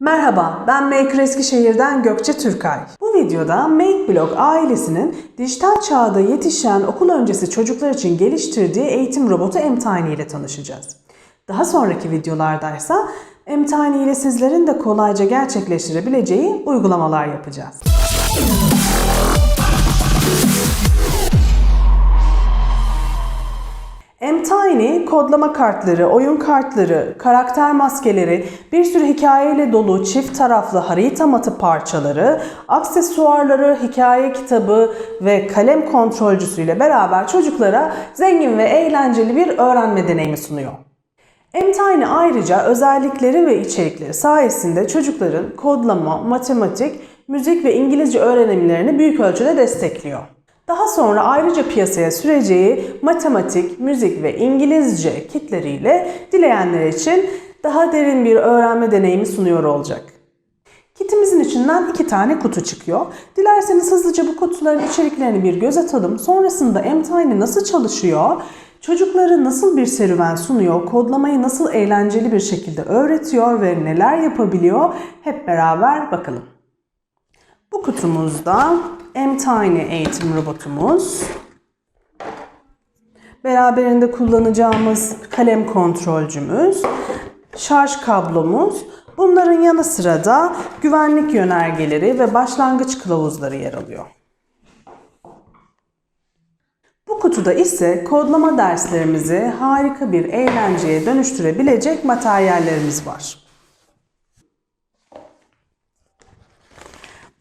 Merhaba, ben Maker Eskişehir'den Gökçe Türkay. Bu videoda MakeBlog ailesinin dijital çağda yetişen okul öncesi çocuklar için geliştirdiği eğitim robotu Mtiny ile tanışacağız. Daha sonraki videolardaysa Mtiny ile sizlerin de kolayca gerçekleştirebileceği uygulamalar yapacağız. Mtiny kodlama kartları, oyun kartları, karakter maskeleri, bir sürü hikayeyle dolu çift taraflı harita matı parçaları, aksesuarları, hikaye kitabı ve kalem kontrolcüsüyle beraber çocuklara zengin ve eğlenceli bir öğrenme deneyimi sunuyor. Mtiny ayrıca özellikleri ve içerikleri sayesinde çocukların kodlama, matematik, müzik ve İngilizce öğrenimlerini büyük ölçüde destekliyor. Daha sonra ayrıca piyasaya süreceği matematik, müzik ve İngilizce kitleriyle dileyenler için daha derin bir öğrenme deneyimi sunuyor olacak. Kitimizin içinden iki tane kutu çıkıyor. Dilerseniz hızlıca bu kutuların içeriklerini bir göz atalım. Sonrasında Mtiny nasıl çalışıyor, çocuklara nasıl bir serüven sunuyor, kodlamayı nasıl eğlenceli bir şekilde öğretiyor ve neler yapabiliyor hep beraber bakalım. Bu kutumuzda Mtiny eğitim robotumuz, beraberinde kullanacağımız kalem kontrolcümüz, şarj kablomuz, bunların yanı sıra da güvenlik yönergeleri ve başlangıç kılavuzları yer alıyor. Bu kutuda ise kodlama derslerimizi harika bir eğlenceye dönüştürebilecek materyallerimiz var.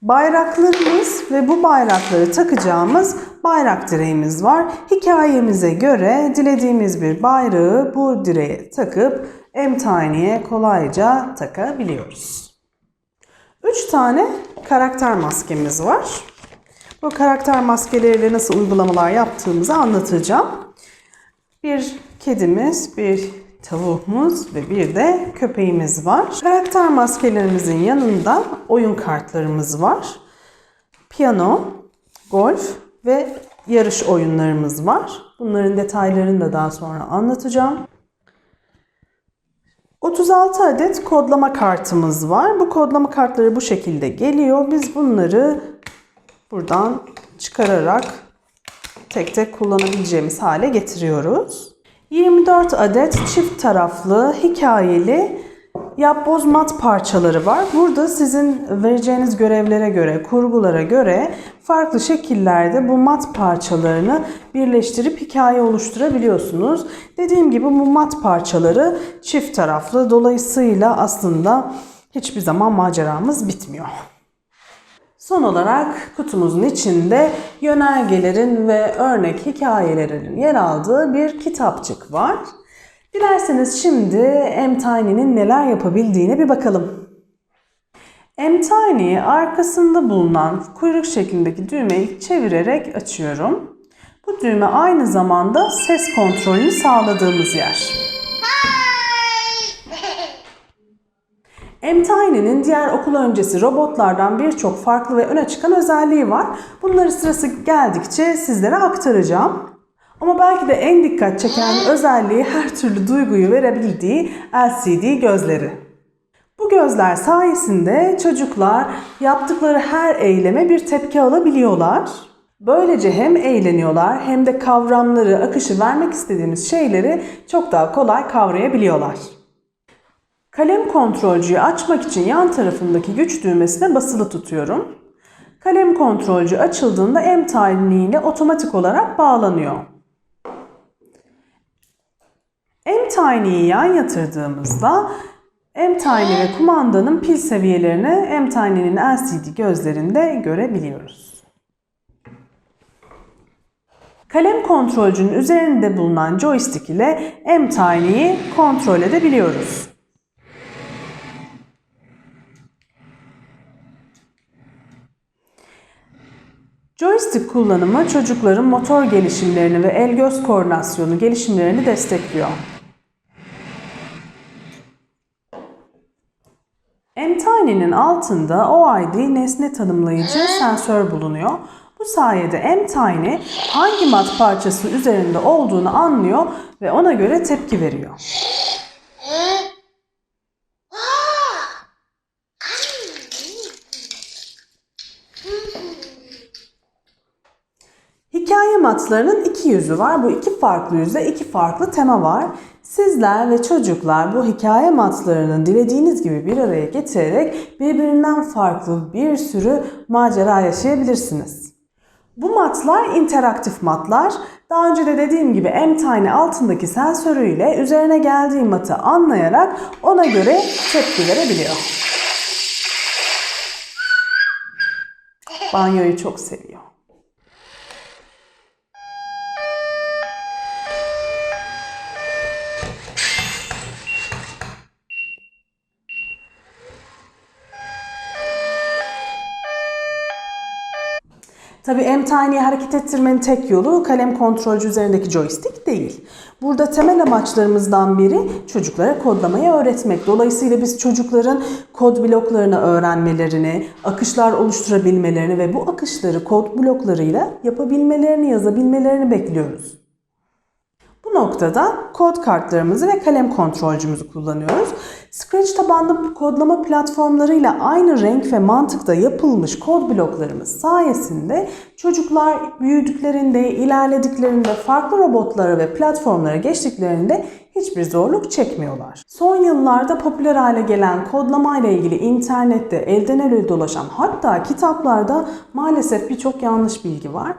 Bayraklarımız ve bu bayrakları takacağımız bayrak direğimiz var. Hikayemize göre dilediğimiz bir bayrağı bu direğe takıp Mtiny'ye kolayca takabiliyoruz. 3 tane karakter maskemiz var. Bu karakter maskeleriyle nasıl uygulamalar yaptığımızı anlatacağım. Bir kedimiz, bir tavuğumuz ve bir de köpeğimiz var. Karakter maskelerimizin yanında oyun kartlarımız var. Piyano, golf ve yarış oyunlarımız var. Bunların detaylarını da daha sonra anlatacağım. 36 adet kodlama kartımız var. Bu kodlama kartları bu şekilde geliyor. Biz bunları buradan çıkararak tek tek kullanabileceğimiz hale getiriyoruz. 24 adet çift taraflı hikayeli yapboz mat parçaları var. Burada sizin vereceğiniz görevlere göre, kurgulara göre farklı şekillerde bu mat parçalarını birleştirip hikaye oluşturabiliyorsunuz. Dediğim gibi bu mat parçaları çift taraflı. Dolayısıyla aslında hiçbir zaman maceramız bitmiyor. Son olarak kutumuzun içinde yönergelerin ve örnek hikayelerin yer aldığı bir kitapçık var. Dilerseniz şimdi Mtiny'nin neler yapabildiğine bir bakalım. Mtiny'yi arkasında bulunan kuyruk şeklindeki düğmeyi çevirerek açıyorum. Bu düğme aynı zamanda ses kontrolünü sağladığımız yer. Mtiny'nin diğer okul öncesi robotlardan birçok farklı ve öne çıkan özelliği var. Bunları sırası geldikçe sizlere aktaracağım. Ama belki de en dikkat çeken özelliği her türlü duyguyu verebildiği LCD gözleri. Bu gözler sayesinde çocuklar yaptıkları her eyleme bir tepki alabiliyorlar. Böylece hem eğleniyorlar hem de kavramları, akışı vermek istediğimiz şeyleri çok daha kolay kavrayabiliyorlar. Kalem kontrolcüyü açmak için yan tarafındaki güç düğmesine basılı tutuyorum. Kalem kontrolcü açıldığında M-Tiny ile otomatik olarak bağlanıyor. M-Tiny'yi yan yatırdığımızda M-Tiny ve kumandanın pil seviyelerini M-Tiny'nin LCD gözlerinde görebiliyoruz. Kalem kontrolcünün üzerinde bulunan joystick ile M-Tiny'yi kontrol edebiliyoruz. Joystick kullanımı çocukların motor gelişimlerini ve el-göz koordinasyonu gelişimlerini destekliyor. Mtiny'nin altında OID nesne tanımlayıcı sensör bulunuyor. Bu sayede Mtiny hangi mat parçası üzerinde olduğunu anlıyor ve ona göre tepki veriyor. Matlarının iki yüzü var. Bu iki farklı yüzde iki farklı tema var. Sizler ve çocuklar bu hikaye matlarını dilediğiniz gibi bir araya getirerek birbirinden farklı bir sürü macera yaşayabilirsiniz. Bu matlar interaktif matlar. Daha önce de dediğim gibi M-Tiny altındaki sensörüyle üzerine geldiği matı anlayarak ona göre tepki verebiliyor. Banyoyu çok seviyor. Tabii M-Tiny'yi hareket ettirmenin tek yolu kalem kontrolcü üzerindeki joystick değil. Burada temel amaçlarımızdan biri çocuklara kodlamayı öğretmek. Dolayısıyla biz çocukların kod bloklarını öğrenmelerini, akışlar oluşturabilmelerini ve bu akışları kod bloklarıyla yapabilmelerini, yazabilmelerini bekliyoruz. Bu noktada kod kartlarımızı ve kalem kontrolcümüzü kullanıyoruz. Scratch tabanlı kodlama platformlarıyla aynı renk ve mantıkta yapılmış kod bloklarımız sayesinde çocuklar büyüdüklerinde, ilerlediklerinde, farklı robotlara ve platformlara geçtiklerinde hiçbir zorluk çekmiyorlar. Son yıllarda popüler hale gelen kodlama ile ilgili internette elden ele dolaşan hatta kitaplarda maalesef birçok yanlış bilgi var.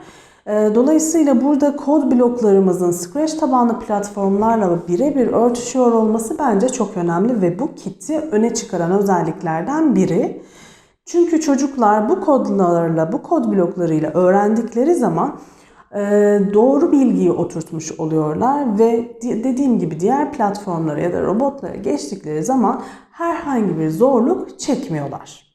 Ee, Dolayısıyla burada kod bloklarımızın Scratch tabanlı platformlarla birebir örtüşüyor olması bence çok önemli ve bu kiti öne çıkaran özelliklerden biri. Çünkü çocuklar bu kodlarla, bu kod bloklarıyla öğrendikleri zaman e, doğru bilgiyi oturtmuş oluyorlar ve di- dediğim gibi diğer platformlara ya da robotlara geçtikleri zaman herhangi bir zorluk çekmiyorlar.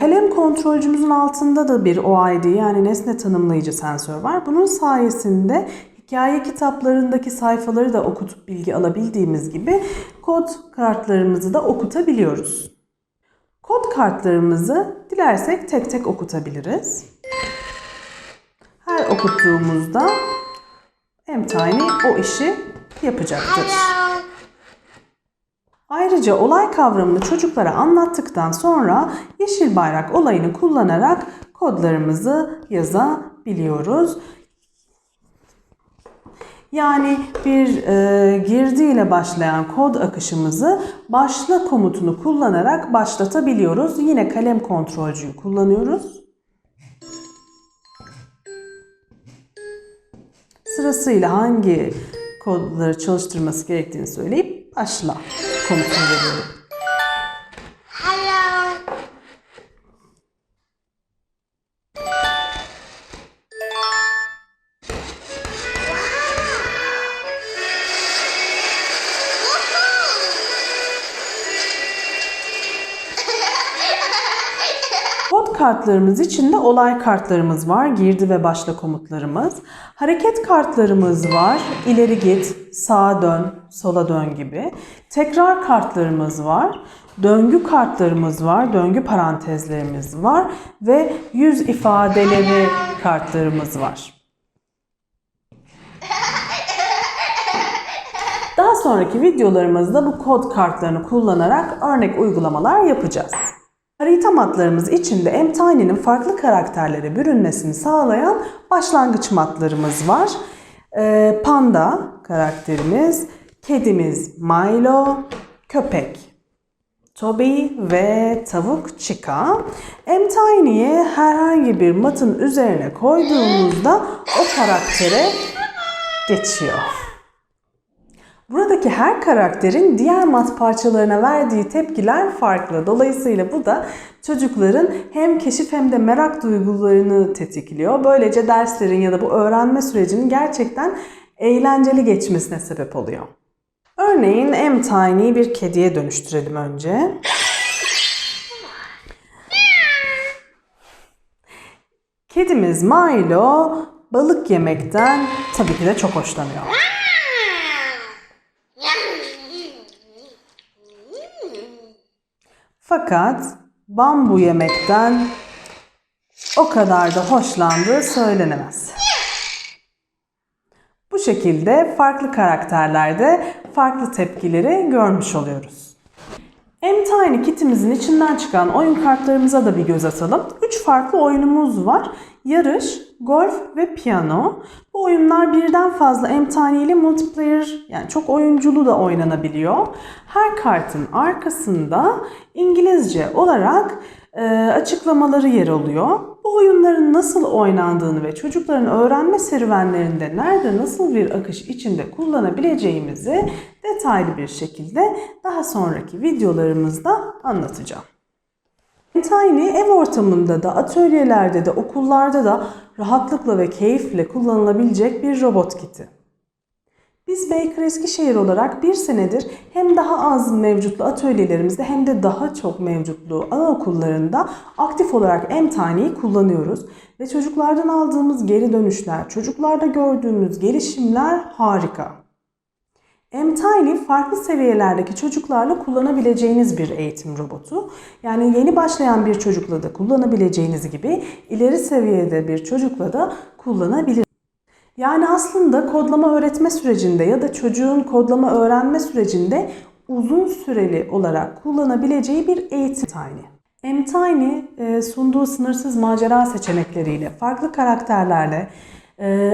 Kalem kontrolcümüzün altında da bir OID yani nesne tanımlayıcı sensör var. Bunun sayesinde hikaye kitaplarındaki sayfaları da okutup bilgi alabildiğimiz gibi kod kartlarımızı da okutabiliyoruz. Kod kartlarımızı dilersek tek tek okutabiliriz. Her okuttuğumuzda M-Tiny o işi yapacaktır. Ayrıca olay kavramını çocuklara anlattıktan sonra yeşil bayrak olayını kullanarak kodlarımızı yazabiliyoruz. Yani bir e, girdi ile başlayan kod akışımızı başla komutunu kullanarak başlatabiliyoruz. Yine kalem kontrolcüyü kullanıyoruz. Sırasıyla hangi kodları çalıştırması gerektiğini söyleyip başla komutunu kartlarımız için de olay kartlarımız var. Girdi ve başla komutlarımız. Hareket kartlarımız var. İleri git, sağa dön, sola dön gibi. Tekrar kartlarımız var. Döngü kartlarımız var. Döngü parantezlerimiz var. Ve yüz ifadeleri kartlarımız var. Daha sonraki videolarımızda bu kod kartlarını kullanarak örnek uygulamalar yapacağız. Harita matlarımız içinde M-Tiny'nin farklı karakterlere bürünmesini sağlayan başlangıç matlarımız var. Ee, panda karakterimiz, kedimiz Milo, köpek Toby ve tavuk Chica. M-Tiny'yi herhangi bir matın üzerine koyduğumuzda o karaktere geçiyor. Buradaki her karakterin diğer mat parçalarına verdiği tepkiler farklı. Dolayısıyla bu da çocukların hem keşif hem de merak duygularını tetikliyor. Böylece derslerin ya da bu öğrenme sürecinin gerçekten eğlenceli geçmesine sebep oluyor. Örneğin M-Tiny'yi bir kediye dönüştürelim önce. Kedimiz Milo balık yemekten tabii ki de çok hoşlanıyor. Fakat bambu yemekten o kadar da hoşlandığı söylenemez. Bu şekilde farklı karakterlerde farklı tepkileri görmüş oluyoruz. M-Tiny kitimizin içinden çıkan oyun kartlarımıza da bir göz atalım. 3 farklı oyunumuz var. Yarış, golf ve piyano. Oyunlar birden fazla M-Tiny ile multiplayer yani çok oyunculu da oynanabiliyor. Her kartın arkasında İngilizce olarak e, açıklamaları yer alıyor. Bu oyunların nasıl oynandığını ve çocukların öğrenme serüvenlerinde nerede nasıl bir akış içinde kullanabileceğimizi detaylı bir şekilde daha sonraki videolarımızda anlatacağım. Tiny ev ortamında da, atölyelerde de, okullarda da rahatlıkla ve keyifle kullanılabilecek bir robot kiti. Biz Baker Eskişehir olarak bir senedir hem daha az mevcutlu atölyelerimizde hem de daha çok mevcutlu anaokullarında aktif olarak M-Tiny'yi kullanıyoruz. Ve çocuklardan aldığımız geri dönüşler, çocuklarda gördüğümüz gelişimler harika. M-Tiny farklı seviyelerdeki çocuklarla kullanabileceğiniz bir eğitim robotu. Yani yeni başlayan bir çocukla da kullanabileceğiniz gibi ileri seviyede bir çocukla da kullanabilirsiniz. Yani aslında kodlama öğretme sürecinde ya da çocuğun kodlama öğrenme sürecinde uzun süreli olarak kullanabileceği bir eğitim Tiny. M-Tiny e, sunduğu sınırsız macera seçenekleriyle, farklı karakterlerle,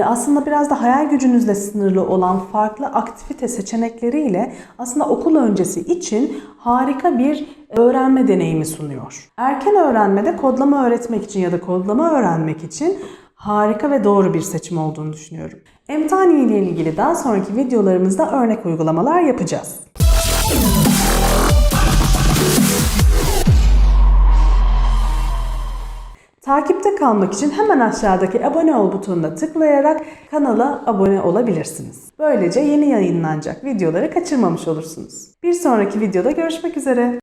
aslında biraz da hayal gücünüzle sınırlı olan farklı aktivite seçenekleriyle aslında okul öncesi için harika bir öğrenme deneyimi sunuyor. Erken öğrenmede kodlama öğretmek için ya da kodlama öğrenmek için harika ve doğru bir seçim olduğunu düşünüyorum. M-Tiny ile ilgili daha sonraki videolarımızda örnek uygulamalar yapacağız. Takipte kalmak için hemen aşağıdaki abone ol butonuna tıklayarak kanala abone olabilirsiniz. Böylece yeni yayınlanacak videoları kaçırmamış olursunuz. Bir sonraki videoda görüşmek üzere.